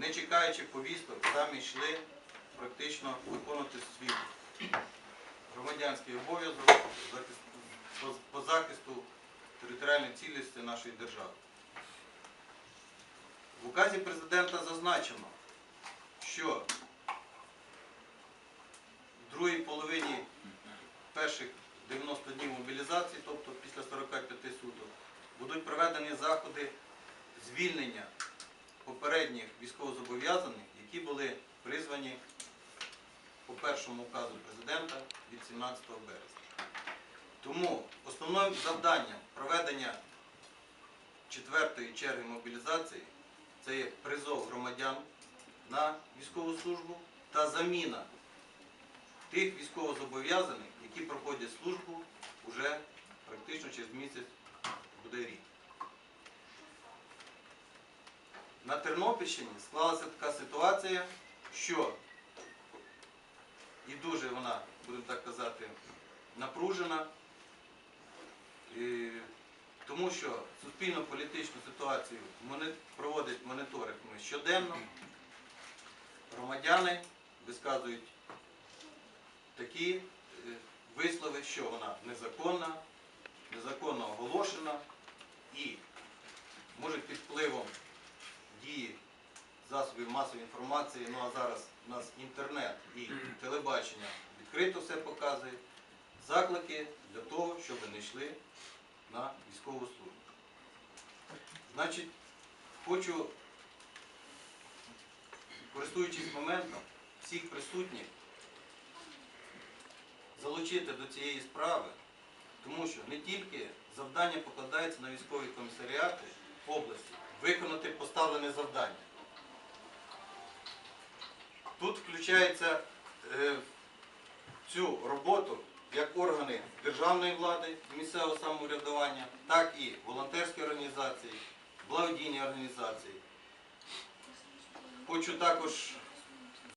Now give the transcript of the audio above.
не чекаючи повісток, самі йшли практично виконувати свій громадянський обов'язок по- захисту територіальної цілісності нашої держави. В указі президента зазначено, що в другій половині перших 90 днів мобілізації, тобто після 45 суток, будуть проведені заходи звільнення попередніх військовозобов'язаних, які були призвані по першому указу президента від 17 березня. Тому основним завданням проведення четвертої черги мобілізації це є призов громадян на військову службу та заміна тих військовозобов'язаних, які проходять службу вже практично через місяць буде рік. На Тернопільщині склалася така ситуація, що і дуже вона, будемо так казати, напружена, і тому що суспільно-політичну ситуацію проводить моніторинг ми щоденно. Громадяни висказують такі е, вислови, що вона незаконна, незаконно оголошена засобів масової інформації, ну а зараз у нас інтернет і телебачення відкрито все показує, заклики для того, щоб не йшли на військову службу. Значить, хочу, користуючись моментом, всіх присутніх залучити до цієї справи, тому що не тільки завдання покладається на військові комісаріати області, виконати поставлене завдання. Тут включається е, цю роботу як органи державної влади, місцевого самоврядування, так і волонтерські організації, благодійні організації. Хочу також